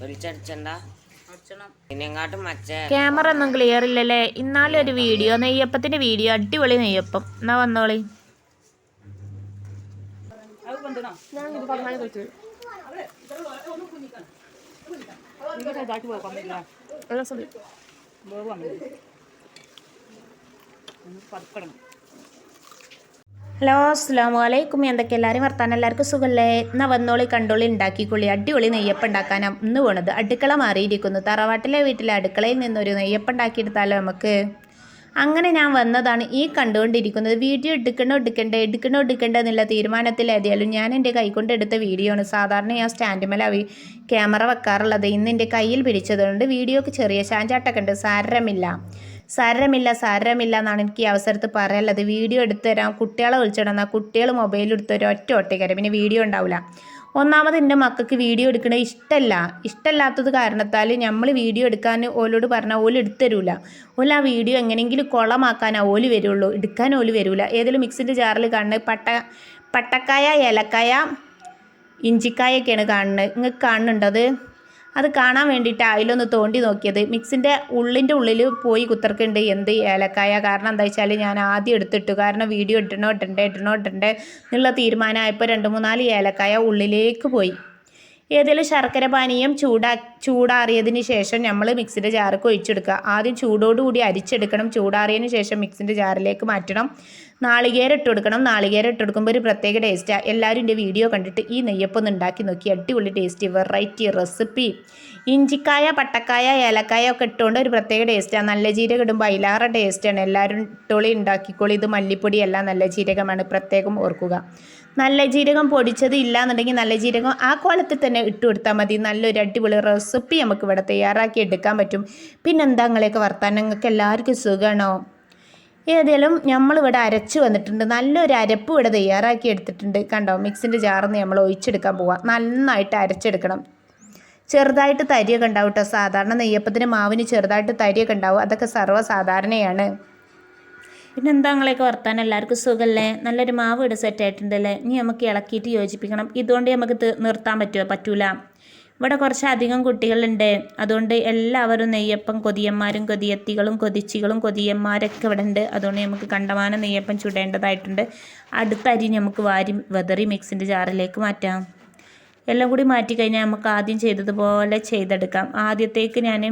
വെളിച്ചടിച്ചണ്ട camera ഒന്നും clear ഇല്ലല്ലേ? ഇന്നാലും ഒരു വീഡിയോ നെയ്യപ്പത്തിന്റെ വീഡിയോ അടിപൊളി നെയ്യപ്പം. എന്നാ വന്നോളി. അത് കൊണ്ടുവന്നോ ഇങ്ങനെ ഇതാക്കി പോകാൻ പറ്റില്ല വേവ് വന്നില്ല പതുക്കണം ഹലോ അസ്സാമു അലൈക്കും എന്തൊക്കെ എല്ലാവരും വർത്താനം? എല്ലാവർക്കും സുഖമല്ലേ ഇന്ന് വന്നോളി കണ്ടോളി ഉണ്ടാക്കിക്കൊള്ളി അടിപൊളി നെയ്യപ്പം ഉണ്ടാക്കാനാ ഇന്ന് പോണത്. അടുക്കള മാറിയിരിക്കുന്നു. തറവാട്ടിലെ വീട്ടിലെ അടുക്കളയിൽ നിന്നൊരു നെയ്യപ്പം ഉണ്ടാക്കിയെടുത്താലോ നമുക്ക്? അങ്ങനെ ഞാൻ വന്നതാണ്. ഈ കണ്ടുകൊണ്ടിരിക്കുന്നത് വീഡിയോ എടുക്കണോ എടുക്കണ്ടേ? എടുക്കണോ എടുക്കണ്ടേ എന്നുള്ള തീരുമാനത്തിലേതായാലും ഞാൻ എന്റെ കൈകൊണ്ട് എടുത്ത വീഡിയോ ആണ്. സാധാരണ ഞാൻ സ്റ്റാൻഡുമേല ക്യാമറ വെക്കാറുള്ളത്. ഇന്ന് എന്റെ കയ്യിൽ പിടിച്ചതുകൊണ്ട് വീഡിയോക്ക് ചെറിയ ചാഞ്ചാട്ടൊക്കെ ഉണ്ട്. സാരമില്ല. സാരമില്ല സാരമില്ല എന്നാണ് എനിക്ക് ഈ അവസരത്ത് പറയാനുള്ളത്. വീഡിയോ എടുത്തു തരാം. കുട്ടികളെ വിളിച്ചിടാം കുട്ടികൾ മൊബൈൽ എടുത്ത് തരും. ഒറ്റ ഒറ്റയ്ക്കാരം പിന്നെ വീഡിയോ ഉണ്ടാവില്ല. ഒന്നാമത് എന്റെ മക്കൾക്ക് വീഡിയോ എടുക്കണത് ഇഷ്ടമല്ല. ഇഷ്ടമല്ലാത്തത് കാരണത്താൽ നമ്മൾ വീഡിയോ എടുക്കാൻ ഓലോട് പറഞ്ഞാൽ ഓൽ എടുത്തരൂല ഓല ആ വീഡിയോ എങ്ങനെയെങ്കിലും കുളമാക്കാനാ ഓൽ വരുള്ളൂ. എടുക്കാൻ ഓൽ വരൂല. ഏതെങ്കിലും മിക്സിന്റെ ജാറിൽ കാണുന്നത് പട്ട പട്ടക്കായ ഏലക്കായ ഇഞ്ചിക്കായൊക്കെയാണ് കാണുന്നത്. നിങ്ങൾക്ക് കാണുന്നുണ്ടോ അത്? അത് കാണാൻ വേണ്ടിയിട്ട് അതിലൊന്ന് തോണ്ടി നോക്കിയത്. മിക്സിന്റെ ഉള്ളിന്റെ ഉള്ളിൽ പോയി കുത്തർക്കുണ്ട് എന്ത് ഏലക്കായ. കാരണം എന്താ വെച്ചാൽ ഞാൻ ആദ്യം എടുത്തിട്ട്. കാരണം വീഡിയോ ഇടണോ ഇടണ്ടേ ഇടണോ ഇടണ്ടേ എന്നുള്ള തീരുമാനമായപ്പോൾ രണ്ട് മൂന്നാൽ ഏലക്കായ ഉള്ളിലേക്ക് പോയി. ഏതെങ്കിലും ശർക്കര പാനീയം ചൂടാ ചൂടാറിയതിന് ശേഷം നമ്മൾ മിക്സിന്റെ ജാർക്ക് ഒഴിച്ചെടുക്കുക. ആദ്യം ചൂടോടുകൂടി അരിച്ചെടുക്കണം. ചൂടാറിയതിന് ശേഷം മിക്സിന്റെ ജാറിലേക്ക് മാറ്റണം. നാളികേരം ഇട്ട് കൊടുക്കണം നാളികേരം ഇട്ട് കൊടുക്കുമ്പോൾ ഒരു പ്രത്യേക ടേസ്റ്റാണ് എല്ലാവരും എന്റെ വീഡിയോ കണ്ടിട്ട് ഈ നെയ്യപ്പം ഉണ്ടാക്കി നോക്കി. അടിപൊളി ടേസ്റ്റ് വെറൈറ്റി റെസിപ്പി ഇഞ്ചിക്കായ പട്ടക്കായ ഏലക്കായ ഒക്കെ ഇട്ടുകൊണ്ട് ഒരു പ്രത്യേക ടേസ്റ്റാണ് നല്ല ജീരകം ഇടുമ്പോൾ അതിലാറെ ടേസ്റ്റാണ് എല്ലാവരും ഇട്ടോളി ഉണ്ടാക്കിക്കോളി. ഇത് മല്ലിപ്പൊടി അല്ല നല്ല ജീരകമാണ്. പ്രത്യേകം ഓർക്കുക. നല്ല ജീരകം പൊടിച്ചത് ഇല്ലാന്നുണ്ടെങ്കിൽ നല്ല ജീരകം ആ കോലത്തിൽ തന്നെ ഇട്ട് കൊടുത്താൽ മതി. നല്ലൊരു അടിപൊളി റെസിപ്പി നമുക്ക് ഇവിടെ തയ്യാറാക്കി എടുക്കാൻ പറ്റും. പിന്നെന്താ നിങ്ങളെയൊക്കെ വർത്താനങ്ങൾക്ക് എല്ലാവർക്കും സുഖമാണോ? ഏതായാലും നമ്മളിവിടെ അരച്ച് വന്നിട്ടുണ്ട്. നല്ലൊരു അരപ്പ് ഇവിടെ തയ്യാറാക്കി എടുത്തിട്ടുണ്ട്. കണ്ടോ? മിക്സിന്റെ ജാറിന്ന് നമ്മൾ ഒഴിച്ചെടുക്കാൻ പോവാം. നന്നായിട്ട് അരച്ചെടുക്കണം. ചെറുതായിട്ട് തരിയൊക്കെ ഉണ്ടാവും കേട്ടോ സാധാരണ നെയ്യപ്പത്തിന് മാവിന് ചെറുതായിട്ട് തരിയൊക്കെ ഉണ്ടാവും. അതൊക്കെ സർവസാധാരണയാണ്. പിന്നെ എന്താ നിങ്ങളെയൊക്കെ വർത്താനം? എല്ലാവർക്കും സുഖമല്ലേ നല്ലൊരു മാവ് ഇവിടെ സെറ്റ് ആയിട്ടുണ്ടല്ലേ ഇനി നമുക്ക് ഇളക്കിയിട്ട് യോജിപ്പിക്കണം. ഇതുകൊണ്ട് നമുക്ക് നിർത്താൻ പറ്റുമോ പറ്റൂല. ഇവിടെ കുറച്ചധികം കുട്ടികളുണ്ട്. അതുകൊണ്ട് എല്ലാവരും നെയ്യപ്പം കൊതിയന്മാരും കൊതിയത്തികളും കൊതിച്ചികളും കൊതിയന്മാരൊക്കെ ഇവിടെ ഉണ്ട്. അതുകൊണ്ട് നമുക്ക് കണ്ടമാനം നെയ്യപ്പം ചുടേണ്ടതായിട്ടുണ്ട്. അടുത്ത അരി നമുക്ക് വാരി വെതറി മിക്സിന്റെ ജാറിലേക്ക് മാറ്റാം. എല്ലാം കൂടി മാറ്റി കഴിഞ്ഞാൽ നമുക്ക് ആദ്യം ചെയ്തതുപോലെ ചെയ്തെടുക്കാം. ആദ്യത്തേക്ക് ഞാൻ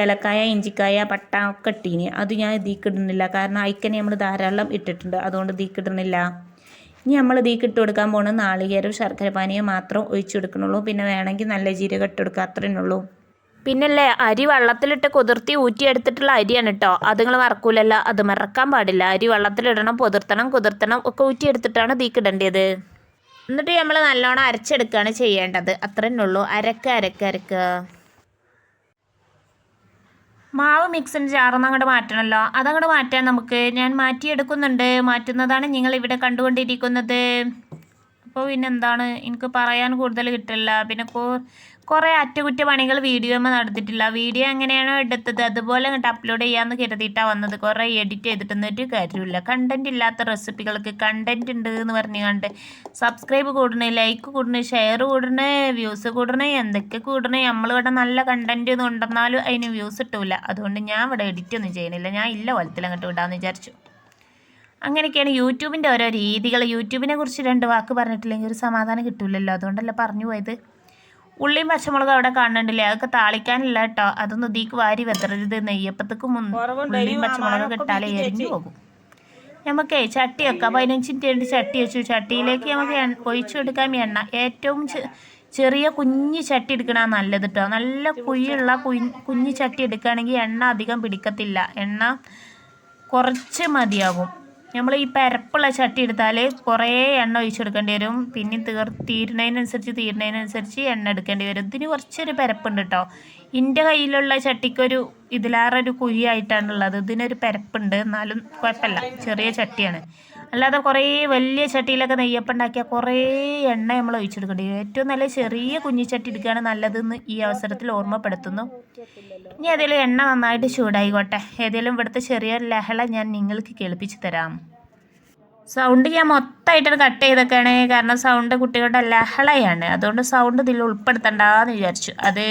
ഏലക്കായ ഇഞ്ചിക്കായ പട്ട ഒക്കെ ഇട്ടീനി. അത് ഞാൻ ഇതിക്കിടുന്നില്ല കാരണം അയക്കനെ നമ്മൾ ധാരാളം ഇട്ടിട്ടുണ്ട്. അതുകൊണ്ട് ഇതിക്ക് ഇടുന്നില്ല. ഇനി നമ്മൾ ഇതിക്ക് ഇട്ട് കൊടുക്കാൻ പോകുന്നത് നാളികേരവും ശർക്കര പാനീയം മാത്രം ഒഴിച്ചു കൊടുക്കണുള്ളൂ. പിന്നെ വേണമെങ്കിൽ നല്ല ജീരകം ഇട്ട് കൊടുക്കുക അത്രയേ ഉള്ളൂ. പിന്നല്ലേ അരി വെള്ളത്തിലിട്ട് കുതിർത്തി ഊറ്റിയെടുത്തിട്ടുള്ള അരിയാണ് കേട്ടോ അത് നിങ്ങൾ മറക്കൂലല്ലോ അത് മറക്കാൻ പാടില്ല. അരി വെള്ളത്തിലിടണം പൊതിർത്തണം കുതിർത്തണം ഒക്കെ ഊറ്റിയെടുത്തിട്ടാണ് തീക്കിടേണ്ടത് എന്നിട്ട് നമ്മൾ നല്ലോണം അരച്ചെടുക്കുകയാണ് ചെയ്യേണ്ടത്. അത്ര ഉള്ളൂ. അരക്ക അരക്ക അരക്ക. മാവ് മിക്സിന്റെ ജാറൊന്നും അങ്ങോട്ട് മാറ്റണമല്ലോ അതങ്ങോട്ട് മാറ്റാൻ നമുക്ക് ഞാൻ മാറ്റിയെടുക്കുന്നുണ്ട്. മാറ്റുന്നതാണ് നിങ്ങൾ ഇവിടെ കണ്ടുകൊണ്ടിരിക്കുന്നത്. അപ്പോൾ പിന്നെ എന്താണ് എനിക്ക് പറയാൻ കൂടുതൽ കിട്ടില്ല. പിന്നെ കുറേ അറ്റകുറ്റപ്പണികൾ വീഡിയോമ്മ നടത്തിയിട്ടില്ല. വീഡിയോ എങ്ങനെയാണോ എടുത്തത് അതുപോലെ അങ്ങോട്ട് അപ്ലോഡ് ചെയ്യാമെന്ന് കരുതിയിട്ടാണ് വന്നത്. കുറേ എഡിറ്റ് ചെയ്തിട്ടൊന്നും എന്നിട്ട് കാര്യമില്ല കണ്ടന്റ് ഇല്ലാത്ത റെസിപ്പികൾക്ക് കണ്ടന്റ് ഉണ്ട് എന്ന് പറഞ്ഞു കണ്ട് സബ്സ്ക്രൈബ് കൂടണേ ലൈക്ക് കൂടണേ ഷെയർ കൂടണേ വ്യൂസ് കൂടണേ എന്തൊക്കെ കൂടണേ നമ്മളിവിടെ നല്ല കണ്ടന്റ് ഒന്നും ഉണ്ടെന്നാലും അതിന് വ്യൂസ് കിട്ടൂല. അതുകൊണ്ട് ഞാൻ ഇവിടെ എഡിറ്റ് ഒന്നും ചെയ്യണില്ല ഞാൻ ഇല്ല കൊലത്തിൽ അങ്ങോട്ട് വിടാമെന്ന് വിചാരിച്ചു. അങ്ങനെയൊക്കെയാണ് യൂട്യൂബിന്റെ ഓരോ രീതികൾ. യൂട്യൂബിനെ കുറിച്ച് രണ്ട് വാക്ക് പറഞ്ഞിട്ടില്ലെങ്കിൽ ഒരു സമാധാനം കിട്ടില്ലല്ലോ അതുകൊണ്ടല്ലേ പറഞ്ഞു പോയത്. ഉള്ളിയും പച്ചമുളകും അവിടെ കാണുന്നുണ്ടല്ലേ? അതൊക്കെ താളിക്കാനില്ല കേട്ടോ. അതൊന്നും ഇതിക്ക് വാരി വെത്തരുത് നെയ്യപ്പത്തേക്ക് ഉള്ളിയും പച്ചമുളകും കിട്ടാലേ എരിഞ്ഞു പോകും. നമുക്ക് ചട്ടി വെക്കാം. പതിനഞ്ചിന്റെ കഴിഞ്ഞ് ചട്ടി വെച്ചു. ചട്ടിയിലേക്ക് നമുക്ക് ഒഴിച്ചു കൊടുക്കാം എണ്ണ ഏറ്റവും ചെറിയ കുഞ്ഞ് ചട്ടി എടുക്കണ നല്ലത് കേട്ടോ നല്ല കുഴിയുള്ള കുഞ്ഞ് കുഞ്ഞ് ചട്ടി എടുക്കുകയാണെങ്കിൽ എണ്ണ അധികം പിടിക്കത്തില്ല. എണ്ണ കുറച്ച് മതിയാകും നമ്മൾ ഈ പരപ്പുള്ള ചട്ടി എടുത്താൽ കുറേ എണ്ണ ഒഴിച്ചെടുക്കേണ്ടി വരും. പിന്നെ തീർ തീരുന്നതിനനുസരിച്ച് തീരുന്നതിനനുസരിച്ച് എണ്ണ എടുക്കേണ്ടി വരും. ഇതിന് കുറച്ചൊരു പരപ്പുണ്ട് കേട്ടോ എന്റെ കയ്യിലുള്ള ചട്ടിക്കൊരു ഇതിലാറൊരു കുഴിയായിട്ടാണുള്ളത് ഇതിനൊരു പരപ്പുണ്ട്. എന്നാലും കുഴപ്പമില്ല. ചെറിയ ചട്ടിയാണ്. അല്ലാതെ കുറേ വലിയ ചട്ടിയിലൊക്കെ നെയ്യപ്പം ഉണ്ടാക്കിയാൽ കുറേ എണ്ണ നമ്മൾ ഒഴിച്ചെടുക്കേണ്ടി വരും. ഏറ്റവും നല്ല ചെറിയ കുഞ്ഞിച്ചട്ടി എടുക്കുകയാണ് നല്ലതെന്ന് ഈ അവസരത്തിൽ ഓർമ്മപ്പെടുത്തുന്നു. ഇനി ഏതെങ്കിലും എണ്ണ നന്നായിട്ട് ചൂടായിക്കോട്ടെ. ഏതെങ്കിലും ഇവിടുത്തെ ചെറിയ ലഹള ഞാൻ നിങ്ങൾക്ക് കേൾപ്പിച്ചു തരാം. സൗണ്ട് ഞാൻ മൊത്തമായിട്ട് കട്ട് ചെയ്തൊക്കെയാണ്. കാരണം സൗണ്ട് കുട്ടികളുടെ ലഹളയാണ്. അതുകൊണ്ട് സൗണ്ട് ഇതിൽ ഉൾപ്പെടുത്തണ്ടെന്ന് വിചാരിച്ചു. അത്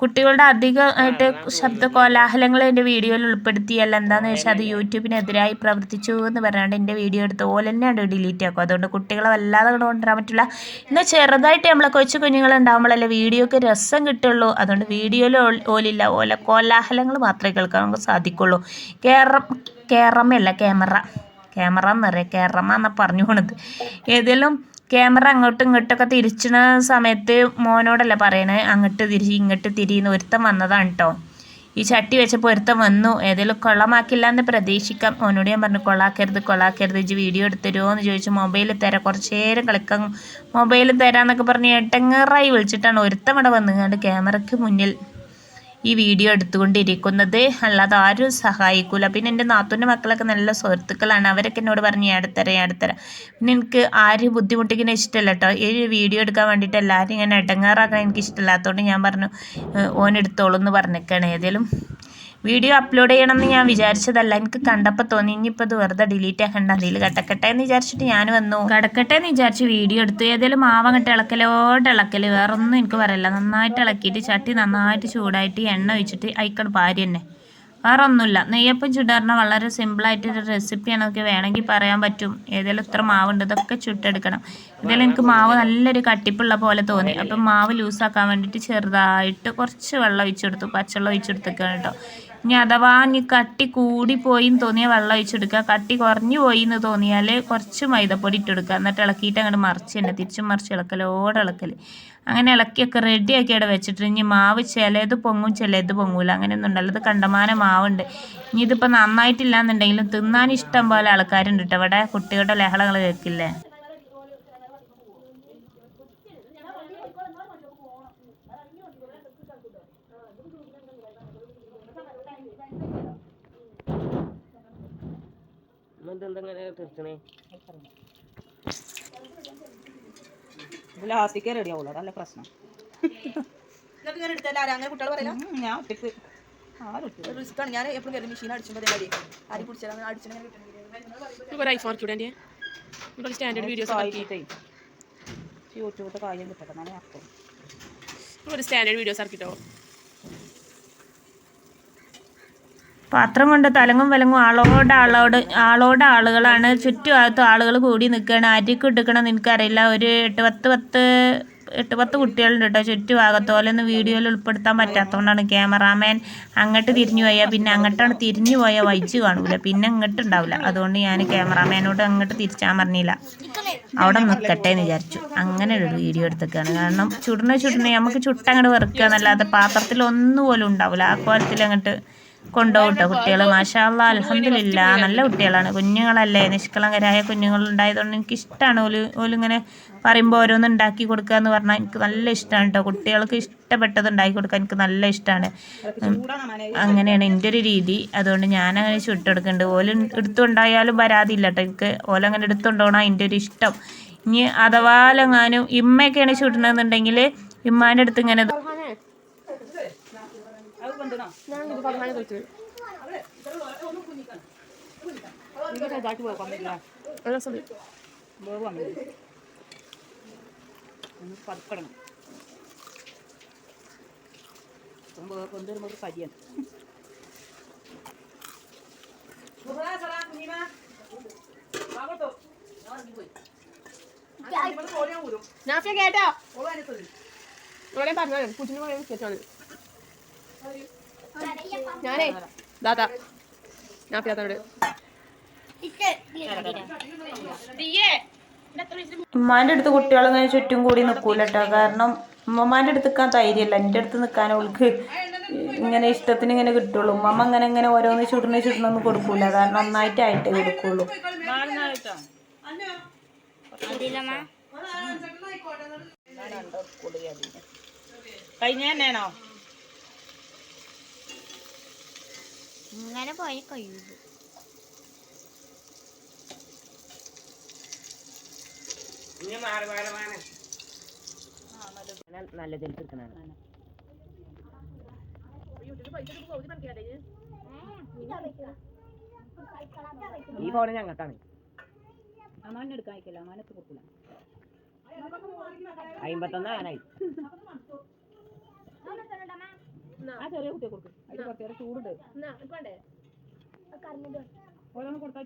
കുട്ടികളുടെ അധികമായിട്ട് ശബ്ദ കോലാഹലങ്ങൾ എന്റെ വീഡിയോയിൽ ഉൾപ്പെടുത്തിയല്ല. എന്താണെന്ന് വെച്ചാൽ അത് യൂട്യൂബിനെതിരായി പ്രവർത്തിച്ചു എന്ന് പറഞ്ഞാണ്ട് എന്റെ വീഡിയോ എടുത്ത് ഓല തന്നെയാണ് ഡിലീറ്റ് ആക്കും. അതുകൊണ്ട് കുട്ടികളെ വല്ലാതെ കൊണ്ട് കൊണ്ടുവരാൻ പറ്റില്ല. ഇന്ന് ചെറുതായിട്ട് നമ്മളെ കൊച്ചു കുഞ്ഞുങ്ങളുണ്ടാകുമ്പോഴല്ലേ വീഡിയോക്ക് രസം കിട്ടുള്ളൂ. അതുകൊണ്ട് വീഡിയോയിൽ ഓലില്ല. ഓല കോലാഹലങ്ങൾ മാത്രമേ കേൾക്കാൻ നമുക്ക് സാധിക്കുള്ളൂ. കേറം കേറമല്ല ക്യാമറ. ക്യാമറ എന്ന് പറയാം ക്യാമറ എന്നാ പറഞ്ഞു പോണത്. ഏതെങ്കിലും ക്യാമറ അങ്ങോട്ടും ഇങ്ങോട്ടൊക്കെ തിരിച്ചണ സമയത്ത് മോനോടല്ല പറയണേ അങ്ങോട്ട് തിരിച്ച് ഇങ്ങോട്ട് തിരിയുന്ന ഒരുത്തം വന്നതാണ് കേട്ടോ ഈ ചട്ടി വെച്ചപ്പോൾ ഒരുത്തം വന്നു. ഏതെങ്കിലും കൊള്ളമാക്കില്ല എന്ന് പ്രതീക്ഷിക്കാം. ഓനോട് ഞാൻ പറഞ്ഞു കൊള്ളാക്കരുത് കൊള്ളാക്കരുത് ഇജ്ജ് വീഡിയോ എടുത്തരുമോ എന്ന് ചോദിച്ചു. മൊബൈലിൽ തരാം കുറച്ച് നേരം കളിക്കാം. മൊബൈലിൽ തരാമെന്നൊക്കെ പറഞ്ഞ് എട്ടങ്ങറായി വിളിച്ചിട്ടാണ് ഒരുത്തം ഇവിടെ വന്നുകൊണ്ട് ക്യാമറയ്ക്ക് മുന്നിൽ ഈ വീഡിയോ എടുത്തുകൊണ്ടിരിക്കുന്നത്. അല്ലാതെ ആരും സഹായിക്കൂല. പിന്നെ എന്റെ നാത്തൂന്റെ മക്കളൊക്കെ നല്ല സുഹൃത്തുക്കളാണ്. അവരൊക്കെ എന്നോട് പറഞ്ഞ് എടുത്തരാം ഞാൻ അടുത്തരാം പിന്നെ എനിക്ക് ആരും ബുദ്ധിമുട്ടിക്കുന്ന ഇഷ്ടമല്ല കേട്ടോ. ഈ വീഡിയോ എടുക്കാൻ വേണ്ടിയിട്ട് എല്ലാവരും ഇങ്ങനെ ഇടങ്ങാറാക്കാൻ എനിക്ക് ഇഷ്ടമില്ലാത്തതുകൊണ്ട് ഞാൻ പറഞ്ഞു "ഏഹ്, ഓൻ എടുത്തോളൂ എന്ന് പറഞ്ഞേക്കാണ് ഏതെങ്കിലും വീഡിയോ അപ്ലോഡ് ചെയ്യണമെന്ന് ഞാൻ വിചാരിച്ചതല്ല. എനിക്ക് കണ്ടപ്പോൾ തോന്നി ഇനിയിപ്പോൾ ഇത് വെറുതെ ഡിലീറ്റ് ആക്കണ്ട അതിൽ കിടക്കട്ടെ എന്ന് വിചാരിച്ചിട്ട് ഞാൻ വന്നു. കിടക്കട്ടെ എന്ന് വിചാരിച്ച് വീഡിയോ എടുത്തു. ഏതെങ്കിലും മാവ് അങ്ങോട്ട് ഇളക്കലോട്ട് ഇളക്കൽ വേറൊന്നും എനിക്ക് പറയില്ല. നന്നായിട്ട് ഇളക്കിയിട്ട് ചട്ടി നന്നായിട്ട് ചൂടായിട്ട് എണ്ണ ഒഴിച്ചിട്ട് അയക്കട് ഭാര്യ തന്നെ. വേറെ ഒന്നുമില്ല നെയ്യപ്പം ചുടാറിന് വളരെ സിമ്പിളായിട്ടൊരു റെസിപ്പിയാണ് നമുക്ക് വേണമെങ്കിൽ പറയാൻ പറ്റും. ഏതെങ്കിലും ഇത്ര ഉണ്ട് ഇതൊക്കെ ചുട്ടെടുക്കണം. ഇതിൽ എനിക്ക് മാവ് നല്ലൊരു കട്ടിപ്പുള്ള പോലെ തോന്നി. അപ്പം മാവ് ലൂസാക്കാൻ വേണ്ടിയിട്ട് ചെറുതായിട്ട് കുറച്ച് വെള്ളം ഒഴിച്ചെടുത്തു പച്ചവെള്ളം ഒഴിച്ചെടുത്തേക്കാണ് കേട്ടോ. ഇനി അഥവാ ഇനി കട്ടി കൂടിപ്പോയി എന്ന് തോന്നിയാൽ വെള്ളം ഒഴിച്ചെടുക്കുക. കട്ടി കുറഞ്ഞു പോയി എന്ന് തോന്നിയാൽ കുറച്ച് മൈദപ്പൊടി ഇട്ടെടുക്കുക. എന്നിട്ട് ഇളക്കിയിട്ട് അങ്ങോട്ട് മറിച്ച് തന്നെ തിരിച്ചും മറിച്ച് ഇളക്കൽ ഓടെ ഇളക്കൽ അങ്ങനെ ഇളക്കിയൊക്കെ റെഡിയാക്കി അവിടെ വെച്ചിട്ട് ഇനി മാവ് ചിലത് പൊങ്ങും ചിലത് പൊങ്ങൂല. അങ്ങനെയൊന്നും ഉണ്ടല്ലോ ഇത് കണ്ടമാന മാവുണ്ട്. ഇനി ഇതിപ്പോൾ നന്നായിട്ടില്ല എന്നുണ്ടെങ്കിലും തിന്നാൻ ഇഷ്ടം പോലെ ആൾക്കാരുണ്ട് കേട്ടോ ഇവിടെ കുട്ടികളുടെ ലഹളകൾ കേൾക്കില്ലേ? ലാസ്റ്റിക്കേ റെഡി ആവുള്ളൂ. അതല്ല പ്രശ്നം. ഞാൻ ഞാൻ ഒറ്റയ്ക്ക്. ആരും ഒറ്റയ്ക്ക്. റിസ്ക് ആണ്. ഞാൻ എപ്പോഴും കയറി മെഷീൻ അടിച്ചുമ്പോൾ ഐഫോൺ സ്റ്റുഡന്റ് സ്റ്റാൻഡേർഡ് വീഡിയോസ് ആക്കി. കായിട്ടേ യൂട്യൂബിലത്തെ കാര്യം കിട്ടട്ടെ ഒരു സ്റ്റാൻഡേർഡ് വീഡിയോസ് ആക്കിട്ടോ. പാത്രം കൊണ്ട് തലങ്ങും വിലങ്ങും ആളോട് ആളോട് ആളോട് ആളുകളാണ്. ചുറ്റുഭാഗത്ത് ആളുകൾ കൂടി നിൽക്കുകയാണ്. ആര്യക്ക് എടുക്കണം എനിക്കറിയില്ല. ഒരു എട്ട് പത്ത് പത്ത് എട്ട് പത്ത് കുട്ടികളുണ്ട് കേട്ടോ ചുറ്റുഭാഗത്ത്. ഒന്ന് വീഡിയോയിൽ ഉൾപ്പെടുത്താൻ പറ്റാത്തതുകൊണ്ടാണ് ക്യാമറാമാൻ അങ്ങോട്ട് തിരിഞ്ഞു പോയാൽ പിന്നെ അങ്ങോട്ടാണ് തിരിഞ്ഞു പോയാൽ വൈച്ച് കാണൂല. പിന്നെ അങ്ങോട്ട് ഉണ്ടാവില്ല. അതുകൊണ്ട് ഞാൻ ക്യാമറാമാനോട് അങ്ങോട്ട് തിരിച്ചാൻ പറഞ്ഞില്ല. അവിടെ നിൽക്കട്ടെ എന്ന് വിചാരിച്ചു. അങ്ങനെ ഒരു വീഡിയോ എടുത്തേക്കാണ് കാരണം ചുടണ ചുടണ നമുക്ക് ചുട്ടങ്ങോട്ട് വെറുക്കുക എന്നല്ലാതെ പാത്രത്തിൽ ഒന്നും പോലും ഉണ്ടാവില്ല. ആ കോലത്തിൽ അങ്ങോട്ട് കൊണ്ടുപോകും കേട്ടോ കുട്ടികൾ മാഷാല്ല അലഹമില്ല നല്ല കുട്ടികളാണ്. കുഞ്ഞുങ്ങളല്ലേ നിഷ്കളങ്കരായ കുഞ്ഞുങ്ങൾ ഉണ്ടായതുകൊണ്ട് എനിക്ക് ഇഷ്ടമാണ് ഓൽ ഓലിങ്ങനെ പറയുമ്പോൾ ഓരോന്ന് ഉണ്ടാക്കി കൊടുക്കുക എന്ന് പറഞ്ഞാൽ എനിക്ക് നല്ല ഇഷ്ടമാണ് കേട്ടോ കുട്ടികൾക്ക് ഇഷ്ടപ്പെട്ടത് ഉണ്ടാക്കി കൊടുക്കാൻ എനിക്ക് നല്ല ഇഷ്ടമാണ് അങ്ങനെയാണ് എന്റെ ഒരു രീതി. അതുകൊണ്ട് ഞാനങ്ങനെ ചുട്ടെടുക്കുന്നുണ്ട് ഓൽ എടുത്തുണ്ടായാലും പരാതിയില്ല കേട്ടോ എനിക്ക്. ഓലങ്ങനെ എടുത്തുകൊണ്ടോണം എന്റെ ഒരു ഇഷ്ടം. ഇനി അഥവാ അഥവാലെങ്ങാനും ഇമ്മയൊക്കെയാണ് ചുടണമെന്നുണ്ടെങ്കിൽ ഇമ്മാന്റെ അടുത്ത് ഇങ്ങനെ ഇത് പോകാൻ പറ്റില്ല വന്നില്ല? ഒന്ന് പതുക്കണം വേവ് കൊണ്ടുവരുമ്പോൾ ഒരു കരിയാണ് നാഫിയ കേട്ടോ. ഇവിടെ പറഞ്ഞു കുച്ചിന് പറയാൻ കേട്ടാണ് ഞാനേ ദാതാ ഞാൻ പിയാത്തോട് ഉമ്മാന്റെ അടുത്ത് കുട്ടികളിങ്ങനെ ചുറ്റും കൂടി നിൽക്കൂല കേട്ടോ കാരണം ഉമ്മമാന്റെ അടുത്ത് നിൽക്കാൻ ധൈര്യമല്ല. എന്റെ അടുത്ത് നിൽക്കാൻ അവൾക്ക് ഇങ്ങനെ ഇഷ്ടത്തിന് ഇങ്ങനെ കിട്ടുള്ളൂ. ഉമ്മമ്മ അങ്ങനെ ഇങ്ങനെ ഓരോന്ന് ചുടുന്ന ചുടണൊന്നും കൊടുക്കൂല. കാരണം ഒന്നായിട്ടായിട്ടേ കൊടുക്കുള്ളൂ. കഴിഞ്ഞ തന്നെയാണോ? ഇങ്ങനെ പോയി കഴിയുള്ളൂ നല്ലതിൽ തീർക്കണാണ് ഈ ഫോണ് ഞങ്ങൾക്കാണ് അമ്മാനെടുക്കാൻ അയക്കില്ല അമ്മാനെത്ത് കൊടുക്കില്ല അമ്പത്തൊന്നാനായി ആ ചെറിയ കുട്ടിയെ കൊടുക്കും. അതിന് കുറച്ചേരം ചൂടുണ്ട്. ഓരോന്ന് കൊടുത്താൽ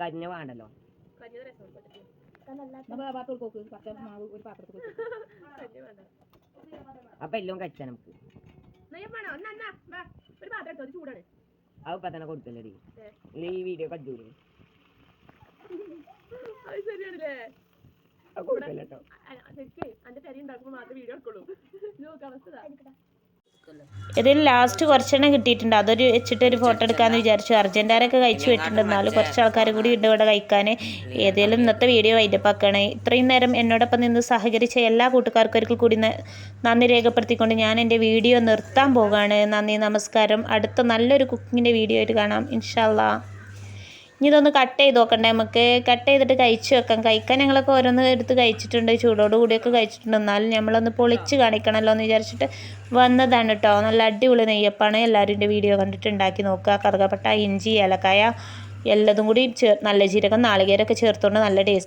കരിഞ്ഞ വേണ്ടല്ലോ. നോക്ക് പച്ച മാവ് ഒരു പാത്രത്തിൽ അപ്പൊ എല്ലാം കഴിച്ചാ നമുക്ക്. പാത്രം അത് ഇപ്പൊ തന്നെ കൊടുക്കല്ലടി. ഈ വീഡിയോ അത് ശരിയാണല്ലേ? ഇതിൽ ലാസ്റ്റ് കുറച്ചെണ്ണം കിട്ടിയിട്ടുണ്ട്. അതൊരു വെച്ചിട്ട് ഒരു ഫോട്ടോ എടുക്കാമെന്ന് വിചാരിച്ചു. അർജന്റാരൊക്കെ കഴിച്ചു വിട്ടിട്ടുണ്ട്. എന്നാലും കുറച്ച് ആൾക്കാർ കൂടി ഉണ്ട് ഇവിടെ കഴിക്കാൻ ഏതെങ്കിലും ഇന്നത്തെ വീഡിയോ വൈൻഡപ്പ് ആക്കുകയാണ് ഇത്രയും നേരം എന്നോടൊപ്പം നിന്ന് സഹകരിച്ച എല്ലാ കൂട്ടുകാർക്കും ഒരിക്കൽ കൂടി നന്ദി രേഖപ്പെടുത്തിക്കൊണ്ട് ഞാൻ എന്റെ വീഡിയോ നിർത്താൻ പോവുകയാണ് നന്ദി നമസ്കാരം. അടുത്ത നല്ലൊരു കുക്കിങ്ങിന്റെ വീഡിയോ ആയിട്ട് കാണാം. ഇൻഷാല്ലാ ഇനി ഇതൊന്ന് കട്ട് ചെയ്ത് നോക്കണ്ടേ? നമുക്ക് കട്ട് ചെയ്തിട്ട് കഴിച്ച് വെക്കാം. കഴിക്കാൻ ഞങ്ങളൊക്കെ ഓരോന്ന് എടുത്ത് കഴിച്ചിട്ടുണ്ട്. ചൂടോട് കൂടിയൊക്കെ കഴിച്ചിട്ടുണ്ട്. എന്നാലും നമ്മളൊന്ന് പൊളിച്ച് കാണിക്കണമല്ലോ എന്ന് വിചാരിച്ചിട്ട് വന്നതാണ് കേട്ടോ നല്ല അടിപൊളി നെയ്യപ്പാണ്. എല്ലാവരും എന്റെ വീഡിയോ കണ്ടിട്ട് ഉണ്ടാക്കി നോക്കുക. കറുകപ്പട്ട ഇഞ്ചി ഏലക്കായ എല്ലതും കൂടി ചേർ നല്ല ജീരകം നാളികേരമൊക്കെ ചേർത്തുകൊണ്ട് നല്ല ടേസ്റ്റ്